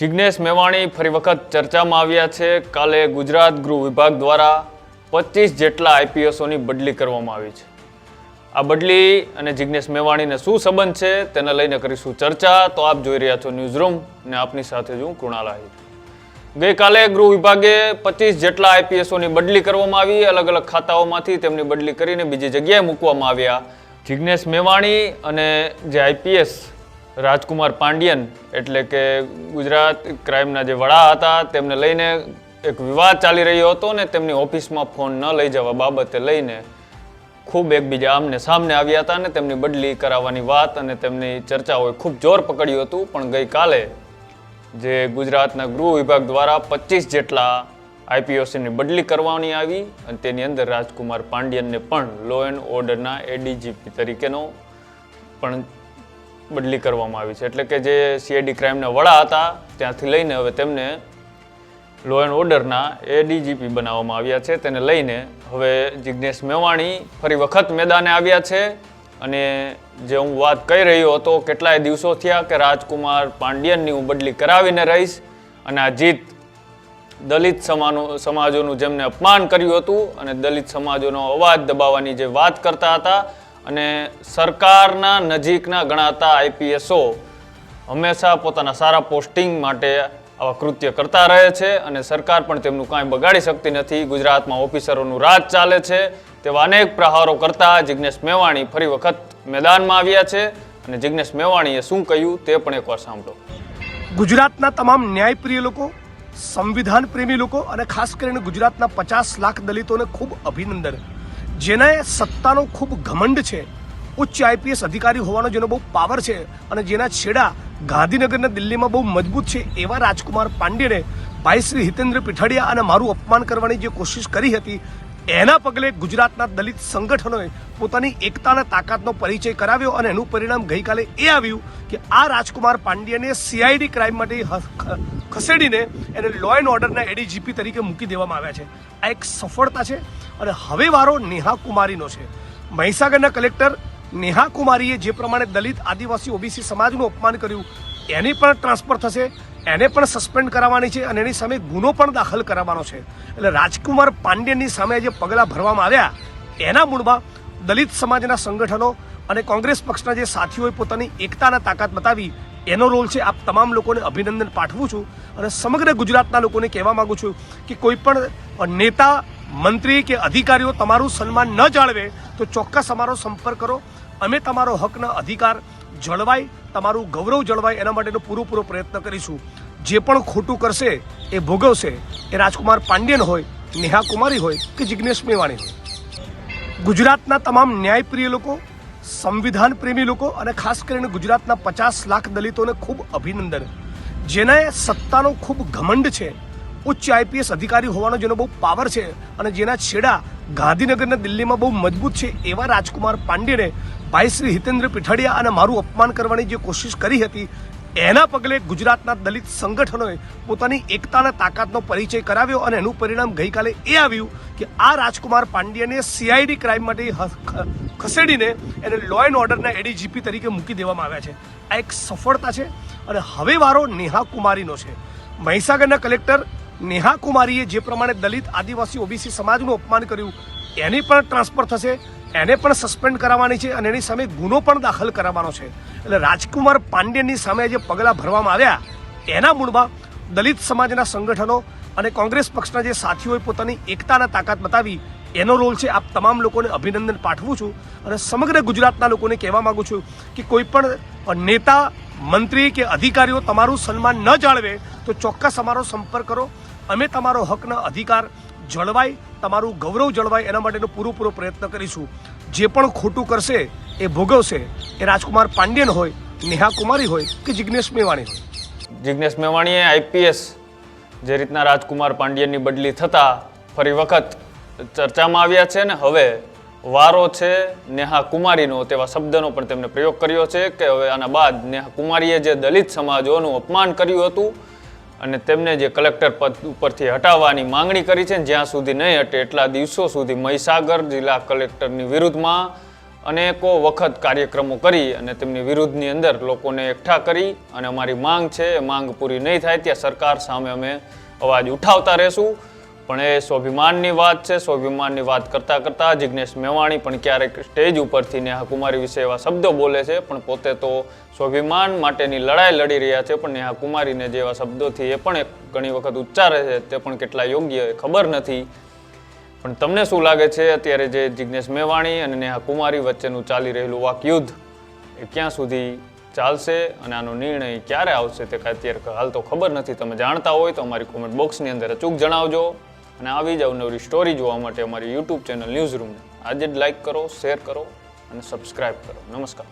જિજ્ઞેશ મેવાણી ફરી વખત ચર્ચામાં આવ્યા છે. કાલે ગુજરાત ગૃહ વિભાગ દ્વારા પચીસ જેટલા આઈપીએસઓની બદલી કરવામાં આવી છે. આ બદલી અને જિજ્ઞેશ મેવાણીને શું સંબંધ છે તેને લઈને કરીશું ચર્ચા. તો આપ જોઈ રહ્યા છો ન્યૂઝ રૂમ ને આપની સાથે જ હું કૃણાલ આહિર. ગઈકાલે ગૃહ વિભાગે પચીસ જેટલા આઈપીએસઓની બદલી કરવામાં આવી. અલગ અલગ ખાતાઓમાંથી તેમની બદલી કરીને બીજી જગ્યાએ મૂકવામાં આવ્યા. જિજ્ઞેશ મેવાણી અને જે આઈપીએસ રાજકુમાર પાંડિયન એટલે કે ગુજરાત ક્રાઇમના જે વડા હતા, તેમને લઈને એક વિવાદ ચાલી રહ્યો હતો ને તેમની ઓફિસમાં ફોન ન લઈ જવા બાબતે લઈને ખૂબ એકબીજા આમને સામને આવ્યા હતા અને તેમની બદલી કરાવવાની વાત અને તેમની ચર્ચાઓએ ખૂબ જોર પકડ્યું હતું. પણ ગઈકાલે જે ગુજરાતના ગૃહ વિભાગ દ્વારા પચીસ જેટલા આઈપીઓસીની બદલી કરવાની આવી અને તેની અંદર રાજકુમાર પાંડિયનને પણ લો એન્ડ ઓર્ડરના એડીજીપી તરીકેનો પણ બદલી કરવામાં આવી છે. એટલે કે જે સીઆઈડી ક્રાઇમના વડા હતા, ત્યાંથી લઈને હવે તેમને લો એન્ડ ઓર્ડરના એડીજીપી બનાવવામાં આવ્યા છે. તેને લઈને હવે જિજ્ઞેશ મેવાણી ફરી વખત મેદાને આવ્યા છે અને જે હું વાત કહી રહ્યો હતો, કેટલાય દિવસો થયા કે રાજકુમાર પાંડિયનની હું બદલી કરાવીને રહીશ અને આ જીત દલિત સમાનો, સમાજોનું જેમને અપમાન કર્યું હતું અને દલિત સમાજોનો અવાજ દબાવવાની જે વાત કરતા હતા અને સરકારના નજીકના ગણાતા આઈપીએસઓ હંમેશા પોતાના સારા પોસ્ટિંગ માટે આવા કૃત્ય કરતા રહે છે અને સરકાર પણ તેમનું કાંઈ બગાડી શકતી નથી. ગુજરાતમાં ઓફિસરોનું રાજ ચાલે છે. તેવા અનેક પ્રહારો કરતા જિજ્ઞેશ મેવાણી ફરી વખત મેદાનમાં આવ્યા છે અને જિજ્ઞેશ મેવાણીએ શું કહ્યું તે પણ એકવાર સાંભળો. ગુજરાતના તમામ ન્યાયપ્રિય લોકો સંવિધાન પ્રેમી લોકો અને ખાસ કરીને ગુજરાતના પચાસ લાખ દલિતોને ખૂબ અભિનંદન. જેને સત્તાનો ખૂબ ઘમંડ છે. ઉચ્ચ આઈપીએસ અધિકારી હોવાનો જેનો બહુ પાવર છે અને જેના છેડા ગાંધીનગરના દિલ્હીમાં બહુ મજબૂત છે એવા રાજકુમાર પાંડેને ભાઈ શ્રી હિતેન્દ્ર પીઠાડિયા અને મારું અપમાન કરવાની જે કોશિશ કરી હતી, એના પગલે ગુજરાતના દલિત સંગઠનોએ પોતાની એકતાના તાકાતનો પરિચય કરાવ્યો અને એનું પરિણામ ગઈકાલે એ આવ્યું કે આ રાજકુમાર પાંડ્યાને સીઆઈડી ક્રાઇમ માટે ખસેડીને એને લો એન્ડ ઓર્ડરના એડીજીપી તરીકે મૂકી દેવામાં આવ્યા છે. આ એક સફળતા છે અને હવે વારો નેહા કુમારીનો છે. મહીસાગરના કલેક્ટર નેહા કુમારીએ જે પ્રમાણે દલિત આદિવાસી ઓબીસી સમાજનું અપમાન કર્યું, એની પણ ટ્રાન્સફર થશે, એને પણ સસ્પેન્ડ કરાવવાની છે અને એની સામે ગુનો પણ દાખલ કરાવવાનો છે. એટલે રાજકુમાર પાંડેની સામે જે પગલાં ભરવામાં આવ્યા, એના મૂળમાં દલિત સમાજના સંગઠનો અને કોંગ્રેસ પક્ષના જે સાથીઓએ પોતાની એકતાના તાકાત બતાવી એનો રોલ છે, આપ તમામ લોકોને અભિનંદન પાઠવું છું અને સમગ્ર ગુજરાતના લોકોને કહેવા માંગુ છું કે કોઈ પણ નેતા, મંત્રી કે અધિકારીઓ તમારું સન્માન ન જાળવે, તો ચોક્કસ અમારો સંપર્ક કરો. અમે તમારો હકના અધિકાર જળવાય, તમારું ગૌરવ જળવાય એના માટેનો પૂરેપૂરો પ્રયત્ન કરીશું. જે પણ ખોટું કરશે, એ ભોગવશે. એ રાજકુમાર પાંડ્યન હોય, નેહા કુમારી હોય કે જિજ્ઞેશ મેવાણી હોય. ગુજરાતના તમામ ન્યાયપ્રિય લોકો સંવિધાન પ્રેમી લોકો અને ખાસ કરીને ગુજરાતના પચાસ લાખ દલિતોને ખૂબ અભિનંદન. જેને સત્તાનો ખૂબ ઘમંડ છે. ઉચ્ચ આઈપીએસ અધિકારી હોવાનો જેનો બહુ પાવર છે અને જેના છેડા ગાંધીનગરના દિલ્હીમાં બહુ મજબૂત છે એવા રાજકુમાર પાંડેને ભાઈ શ્રી હિતેન્દ્ર પીઠડિયા અને મારું અપમાન કરવાની જે કોશિશ કરી હતી એના પગલે ગુજરાતના દલિત સંગઠનોએ પોતાની એકતાના તાકાતનો પરિચય કરાવ્યો અને એનું પરિણામ ગઈકાલે એ આવ્યું કે આ રાજકુમાર પાંડ્યાને સીઆઈડી ક્રાઇમ માટે ખસેડીને એને લો એન્ડ ઓર્ડરના એડીજીપી તરીકે મૂકી દેવામાં આવ્યા છે. આ એક સફળતા છે અને હવે વારો નેહા કુમારીનો છે. મહીસાગરના કલેક્ટર નેહા કુમારીએ જે પ્રમાણે દલિત આદિવાસી ઓબીસી સમાજનું અપમાન કર્યું, એની પણ ટ્રાન્સફર થશે. એને પણ સસ્પેન્ડ કરાવવાની છે અને એની સામે ગુનો પણ દાખલ કરાવવાનો છે. એટલે રાજકુમાર પાંડેની સામે જે પગલાં ભરવામાં આવ્યા, એના મૂળમાં દલિત સમાજના સંગઠનો અને કોંગ્રેસ પક્ષના જે સાથીઓએ પોતાની એકતાના તાકાત બતાવી, એનો રોલ છે આપ તમામ લોકોને અભિનંદન પાઠવું છું અને સમગ્ર ગુજરાતના લોકોને કહેવા માંગુ છું કે કોઈ પણ નેતા, મંત્રી કે અધિકારીઓ તમારું સન્માન ન જાળવે તો ચોક્કસ અમારો સંપર્ક કરો. અમે તમારો હકના અધિકાર જળવાય, તમારું ગૌરવ જળવાય, એના માટેનો પૂરેપૂરો પ્રયત્ન કરીશું. જે પણ ખોટું કરશે, એ ભોગવશે. એ રાજકુમાર પાંડ્યન હોય, નેહા કુમારી હોય કે જિજ્ઞેશ મેવાણી હોય. જિજ્ઞેશ મેવાણીએ આઈપીએસ જે રીતના રાજકુમાર પાંડ્યનની બદલી થતા ફરી વખત ચર્ચામાં આવ્યા છે ને હવે વારો છે નેહા કુમારીનો, તેવા શબ્દનો પણ તેમણે પ્રયોગ કર્યો છે કે હવે આના બાદ નેહા કુમારીએ જે દલિત સમાજોનું અપમાન કર્યું હતું અને તેમને જે કલેક્ટર પદ ઉપરથી હટાવવાની માંગણી કરી છે જ્યાં સુધી નહીં હટે એટલા દિવસો સુધી મહીસાગર જિલ્લા કલેક્ટરની વિરુદ્ધમાં અનેકો વખત કાર્યક્રમો કરી અને તેમની વિરુદ્ધની અંદર લોકોને એકઠા કરી અને અમારી માંગ છે, એ માંગ પૂરી નહીં થાય, ત્યાં સરકાર સામે અમે અવાજ ઉઠાવતા રહેશું. પણ એ સ્વાભિમાનની વાત છે. સ્વાભિમાનની વાત કરતાં કરતાં જિજ્ઞેશ મેવાણી પણ ક્યારેક સ્ટેજ ઉપરથી નેહા કુમારી વિશે એવા શબ્દો બોલે છે. પણ પોતે તો સ્વાભિમાન માટેની લડાઈ લડી રહ્યા છે. પણ નેહા કુમારીને જેવા શબ્દોથી એ પણ ઘણી વખત ઉચ્ચારે છે. તે પણ કેટલા યોગ્ય એ ખબર નથી. પણ તમને શું લાગે છે? અત્યારે જે જિજ્ઞેશ મેવાણી અને નેહા કુમારી વચ્ચેનું ચાલી રહેલું વાકયુદ્ધ એ ક્યાં સુધી ચાલશે અને આનો નિર્ણય ક્યારે આવશે તે કાંઈ અત્યારે હાલ તો ખબર નથી. તમે જાણતા હોય તો અમારી કોમેન્ટ બોક્સની અંદર અચૂક જણાવજો. અને આવી જ અવનવરી સ્ટોરી જોવા માટે અમારી યુટ્યુબ ચેનલ ન્યૂઝ રૂમને આજે જ લાઈક કરો શેર કરો અને સબસ્ક્રાઈબ કરો. નમસ્કાર.